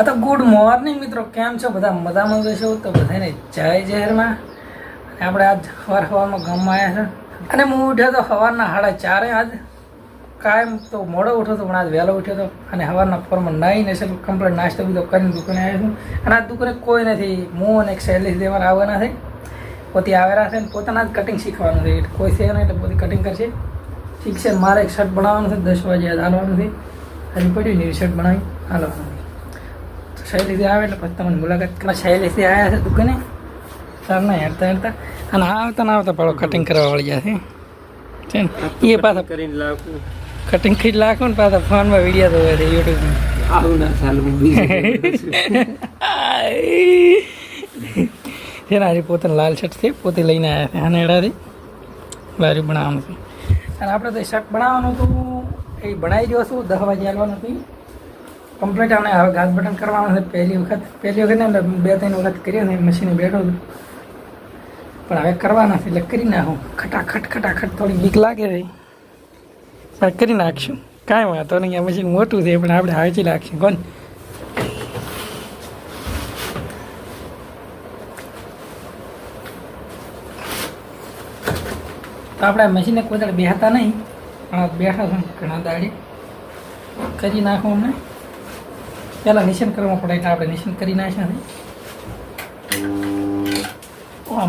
હા તો good morning મિત્રો. કેમ છો? બધા મજામાં જશો તો બધાને જય જહેરમાં આપણે આજ સવાર સવારમાં ગામમાં આવ્યા છે. અને હું ઉઠ્યો તો સવારના સાડા ચારે આજ. કાયમ તો મોડો ઉઠ્યો તો, પણ આજ વહેલો ઉઠ્યો તો. અને સવારના ફોરમાં નાઈને છે કમ્પ્લેટ નાસ્તો બીજો કરીને દુકાને આવ્યો છું. અને આ દુકાને કોઈ નથી. હું અને એક શૈલેષ દેવાના આવવાના છે. પોતે આવેલા છે અને પોતાના જ કટિંગ શીખવાનું છે. કોઈ છે નહીં, એટલે પોતે કટિંગ કરશે. શીખશે મારે એક શર્ટ બનાવવાનું છે. દસ વાગે હાલવાનું છે. હજી પડ્યું નહીં શર્ટ બનાવી. હાલવાનું છે તો આવે એટલે પછી તમને મુલાકાત કરવા શૈલેષથી આવ્યા છે દુકાને. સાર ના હેરતા હેરતા. અને આવતા ના આવતા પાડો કટિંગ કરવા વળી જશે છે. ને? એ પાછા કરીને લાવું કટિંગ કરી લાખો ને પાછા ફોનમાં વીડિયો જોવે છે યુટ્યુબમાં આવું ના સારું છે. ને આજે પોતાને લાલ શર્ટ છે પોતે લઈને આવ્યા છે હાનેડાથી. લારી બનાવવાનું છે. અને આપણે તો શર્ટ બનાવવાનું હતું. એ બનાવી દો છું દસ વાગે આવવાનું હતું. કમ્પ્લીટ આને હવે ઘાસ બટન કરવાનું છે. પહેલી વખત પહેલી વખત ને બે ત્રણ વખત કરીએ ને મશીને બેઠો પણ હવે કરવાના છે, એટલે કરી નાખું. ખટાખટ ખટાખટ થોડી બીક લાગે છે. કરી નાખશું. કાંઈ વાંધો નહીં, આ મશીન મોટું છે, પણ આપણે હાચી નાખશું કોણ? તો આપણે મશીને કોઈ દાડે બેહતા નહીં. પણ બેઠા છું ઘણા દાડે. કરી નાખું અમને. પહેલાં નિશાન કરવામાં પડે એટલે આપણે નિશાન કરી નાખ્યા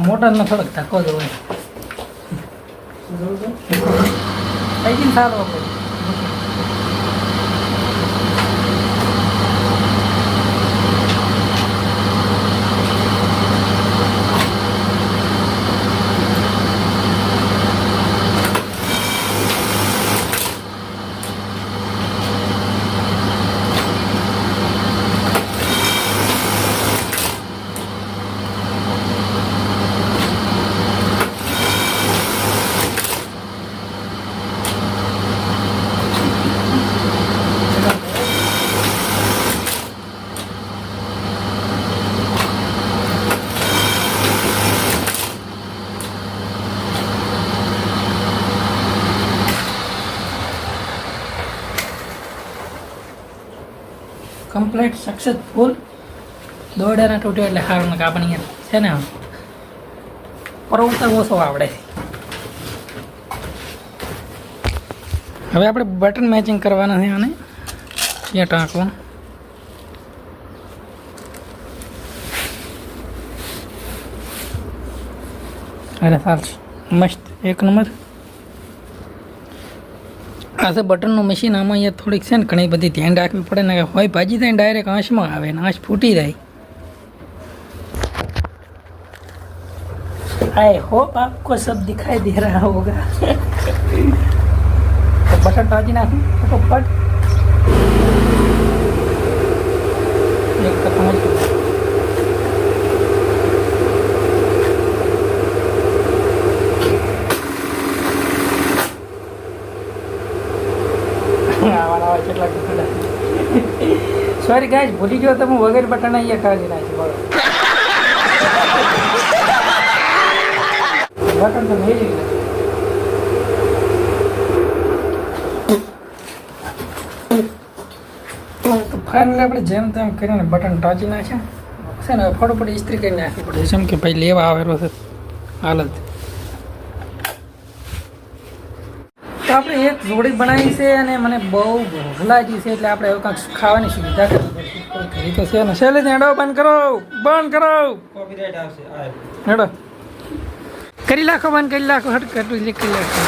મોટરનો થોડોક ધક્કો જ હોય. થઈ ગઈ સારું આપણે? કમ્પ્લીટ સક્સેસફુલ દોડાના તૂટ્યો એટલે હારનો કાપણી છે ને આમ? પરોવતા ઓછો આવડે હવે આપણે બટન મેચિંગ કરવાના છે આને. ત્યાં ટાંકવા. અરે સારું. મસ્ત. એક નંબર. આ છે બટનનું મશીન આમાં અહીંયા થોડીક છે ને ઘણી બધી ધ્યાન રાખવી પડે ને હોય ભાજી થાય ડાયરેક્ટ આંશમાં આવે ને આંશ ફૂટી જાય. આઈ હોપ આપકો સબ દિખાઈ દે રહા હોગા. બટન ભાજી નાખું તો પટ સોરી ગાય ભૂલી ગયો તમે વગર બટન અહીંયા કાઢી નાખી, બોલો. બટન તો નહીં જ ફાઇનલી આપણે જેમ તેમ કરીને બટન ટાંચી નાખ્યા. છે ને ફટોફટ ઇસ્ત્રી કરી નાખવી પડે જેમ કે ભાઈ લેવા આવેલો છે. હાલત. તો આપણે એક જોડી બનાવી છે અને મને બહુ ભૂખ લાગી છે એટલે આપણે એવું કાંઈક ખાવાની સુવિધા કરવી પડશે તો છે ને. શૈલેષ હેડો બંધ કરો. બંધ કરો. કોપીરાઇટ આવશે. હેડો. કરી નાખો બંધ કરી નાખો. હટ કટું લે કરી નાખો.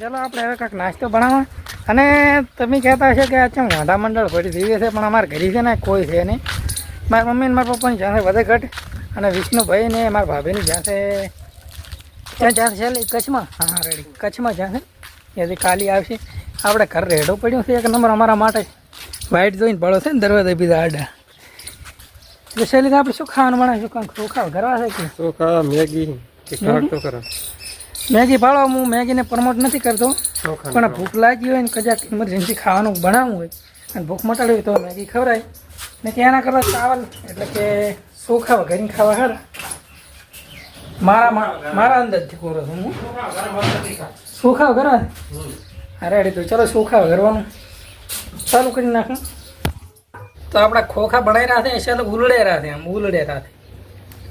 ચાલો આપણે હવે કાંઈક નાસ્તો બનાવવા. અને તમે કહેતા હશો કે આ ચમ વાંધા મંડળ ફરી થઈ છે પણ અમારા ઘરે છે ને કોઈ છે નહીં. મારા મમ્મી અને મારા પપ્પાની જ્યાં છે વધે ઘટ. અને વિષ્ણુભાઈ ને મારા ભાભીની જ્યાં છે ત્યાં જ્યાં છે કચ્છમાં? હા રેડી કચ્છમાં જ્યાં છે ત્યાંથી કાલી આવશે. આપણે ઘર રેડો પડ્યો છે એક નંબર અમારા માટે. વાઇટ જોઈને પડો છે ને દરવાજા બીજા આડા. એટલે શૈલી આપણે શું ખાવાનું બનાવીશું? શું ચોખા કરવા છે કે? ચોખા મેગી તો કરો મેગી ભાડો હું મેગીને પ્રમોટ નથી કરતો. પણ ભૂખ લાગી હોય ને કદાચ ઇમરજન્સી ખાવાનું બનાવવું હોય અને ભૂખ મટાડવી હોય તો મેગી ખવડાય. ને કે એના કરતાં ચાવલ એટલે કે ચોખા વગેરે ખાવા હારા. મારા મારા અંદાજથી કોરો છું હું. સુખાવ વગર અરે અડી તો ચલો સુખાવ કરવાનું. ચાલુ કરી નાખું. તો આપણા ખોખા બનાવી રહ્યા છે ચાલો ઉલડે રહ્યા છે, આમ ઉલડે રહ્યા છે.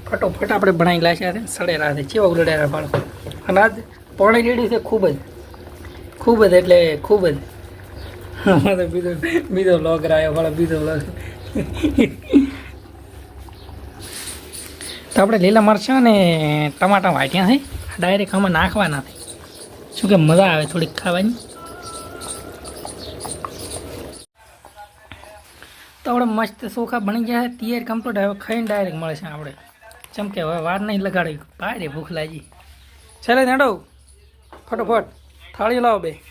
ફટોફટ આપણે બનાવી લાગ્યા છે સડે રહ્યા છે ચેવા ઉલડે રહ્યા બાળકો અને આજ પોણી રેડી છે ખૂબ જ. ખૂબ જ એટલે ખૂબ જ. બીજો બીજો લોગ રહ્યો વાળો બીજો લોગ તો આપણે લીલા મરચાં અને ટમાટા વાટ્યા છે. ડાયરેક્ટ આમાં નાખવાના છે. શું કે મજા આવે થોડીક ખાવાની? તો આપણે મસ્ત ચોખા બની ગયા છે. તિયર કમ્પ્લીટ હવે ખાઈને ડાયરેક્ટ મળે છે આપણે. ચમકે હવે વાર નહીં લગાડી. ભારે ભૂખ લાગી. ચાલે નેડો. ફટોફટ. થાળી લાવો બે.